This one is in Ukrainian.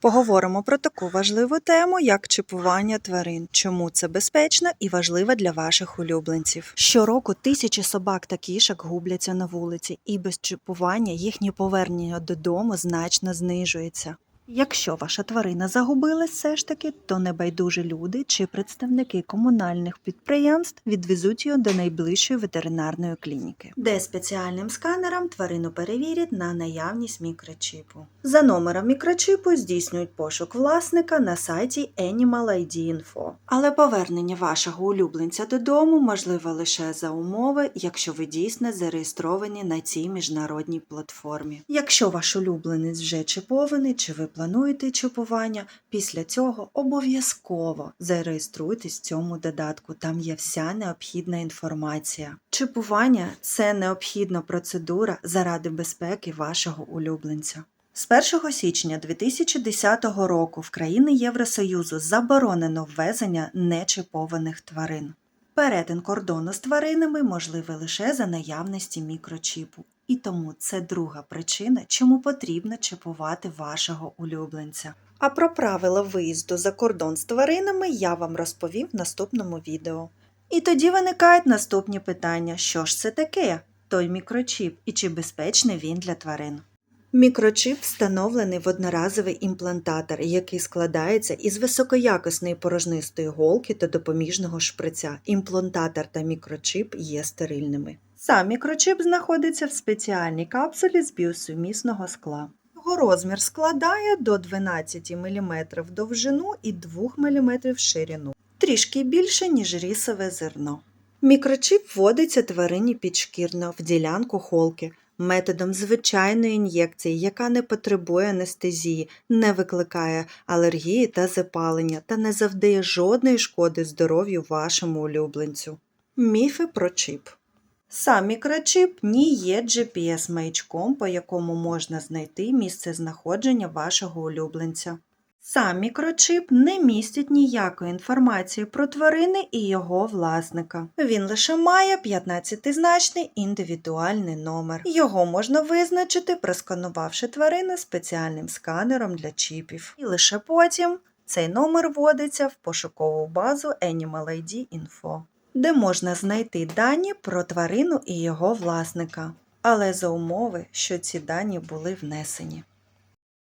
Поговоримо про таку важливу тему, як чіпування тварин, чому це безпечно і важливо для ваших улюбленців. Щороку тисячі собак та кішок губляться на вулиці, і без чіпування їхнє повернення додому значно знижується. Якщо ваша тварина загубилась все ж таки, то небайдужі люди чи представники комунальних підприємств відвезуть її до найближчої ветеринарної клініки, де спеціальним сканером тварину перевірять на наявність мікрочіпу. За номером мікрочіпу здійснюють пошук власника на сайті Animal ID Info. Але повернення вашого улюбленця додому можливо лише за умови, якщо ви дійсно зареєстровані на цій міжнародній платформі. Якщо ваш улюбленець вже чіпований чи ви плануєте чіпування, після цього обов'язково зареєструйтесь в цьому додатку. Там є вся необхідна інформація. Чіпування це необхідна процедура заради безпеки вашого улюбленця. З 1 січня 2010 року в країни Євросоюзу заборонено ввезення нечипованих тварин. Перетин кордону з тваринами можливий лише за наявності мікрочіпу. І тому це друга причина, чому потрібно чіпувати вашого улюбленця. А про правила виїзду за кордон з тваринами я вам розповів в наступному відео. І тоді виникають наступні питання: що ж це таке? Той мікрочіп і чи безпечний він для тварин? Мікрочіп встановлений в одноразовий імплантатор, який складається із високоякісної порожнистої голки та допоміжного шприця. Імплантатор та мікрочіп є стерильними. Сам мікрочіп знаходиться в спеціальній капсулі з біосумісного скла. Його розмір складає до 12 мм довжину і 2 мм в ширину, трішки більше, ніж рісове зерно. Мікрочіп вводиться тварині підшкірно в ділянку холки методом звичайної ін'єкції, яка не потребує анестезії, не викликає алергії та запалення та не завдає жодної шкоди здоров'ю вашому улюбленцю. Міфи про чіп. Сам мікрочіп ні є GPS-маячком, по якому можна знайти місце знаходження вашого улюбленця. Сам мікрочіп не містить ніякої інформації про тварини і його власника. Він лише має 15-значний індивідуальний номер. Його можна визначити, просканувавши тварину спеціальним сканером для чіпів. І лише потім цей номер вводиться в пошукову базу Animal ID Info, де можна знайти дані про тварину і його власника. Але за умови, що ці дані були внесені.